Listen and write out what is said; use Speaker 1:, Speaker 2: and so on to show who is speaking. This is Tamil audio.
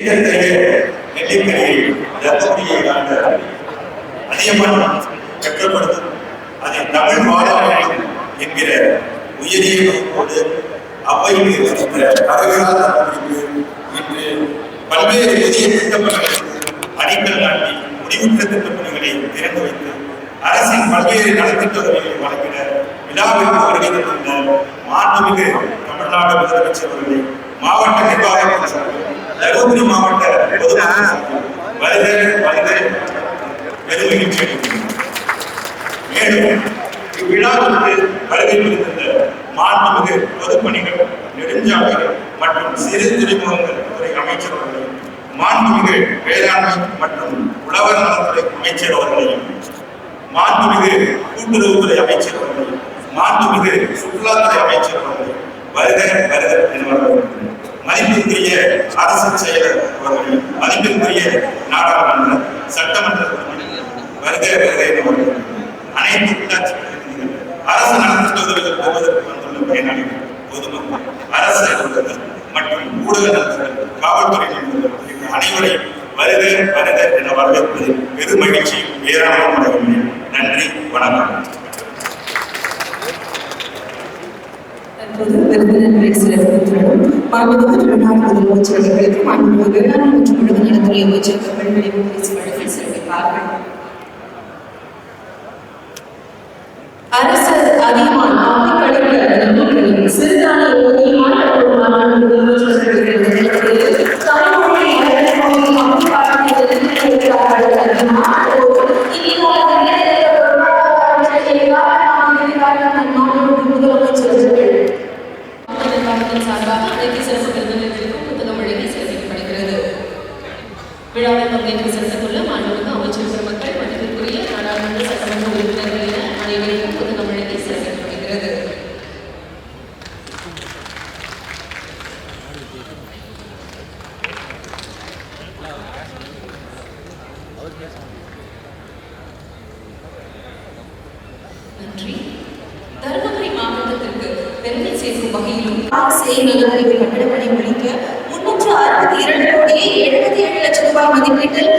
Speaker 1: நெல்லிக்கரையில் தர்மபுரியை அதை தமிழ் என்கிற உயரிய நோக்கோடு இன்று பல்வேறு புதிய திட்டப்பணிகளுக்கு அடிக்கல் நாட்டி முடிவுற்ற திட்டப்பணிகளை திறந்து வைத்து அரசின் பல்வேறு நலத்திட்ட உதவிகளை வழங்கிட விழாவிற்கு வருகை தந்துள்ள மாண்புமிகு தமிழ்நாடு முதலமைச்சர் அவர்களை மாவட்ட நிர்வாகத்தின் சார்பில் தருமபுரி மாவட்ட பொதுமக்கள் சார்பில் வருக வருக அளிக்கின்றனர். மேலும் இவ்விழாவிற்கு வருகை புரிந்த மாண்புமிகு பொதுப்பணிகள் நெடுஞ்சாலைகள் மற்றும் சிறு துறைமுகங்கள் துறை அமைச்சர் அவர்களையும் மாண்புமிகு வேளாண்மை மற்றும் உழவர் நலத்துறை அமைச்சர் அவர்களையும் மாண்புமிகு கூட்டுறவுத்துறை அமைச்சர் அவர்களையும் மாண்புமிகு சுற்றுலாத்துறை அமைச்சர் அவர்களையும் வருக வருக என அரசு செயலர் அவர்களையும் மதிப்பிற்குரிய நாடாளுமன்ற சட்டமன்ற உறுப்பினர்கள் வருக அனைத்து உள்ளாட்சி பிரதிநிதிகள் அரசு நலத்திட்ட தொகுதிகள் போவதற்கு வந்துள்ள பயனாளிகள் பொதுமக்கள் அரசு அலுவலர்கள் மற்றும் ஊடக நண்பர்கள் காவல்துறை நண்பர்கள் உள்ளிட்ட அனைவரையும் வருக வருக என வரவேற்பது பெருமகிழ்ச்சியும் ஏராளமாக நன்றி வணக்கம்.
Speaker 2: தற்போது விருந்தினர்களை சிறப்பித்துள்ளோம் மாண்புமிகு தமிழ்நாடு முதலமைச்சர் அவர்களுக்கு மாண்புமிகு வேளாண் மற்றும் உணவு நலத்துறை அமைச்சர் கப்பல்களின் பரிசு வழங்கி சிறப்பிப்பார்கள்
Speaker 3: விழாவில் பங்கேற்று சிறப்பித்துள்ள மாண்புமிகு அமைச்சர் பெருமக்கள் மதிப்பிற்குரிய நாடாளுமன்ற சட்டமன்ற உறுப்பினர்கள் என அனைவருக்கும் பொது தமிழகத்தை சிறப்பிக்கப்படுகிறது நன்றி. தருமபுரி மாவட்டத்திற்கு பெருமை சேர்க்கும் வகையிலும்
Speaker 2: ஆசிரியர் நலனறிவு முடிக்க அறுபத்தி இரண்டு கோடியே எழுபத்தி ஏழு லட்சம் ரூபாய் மதிப்பீட்டில்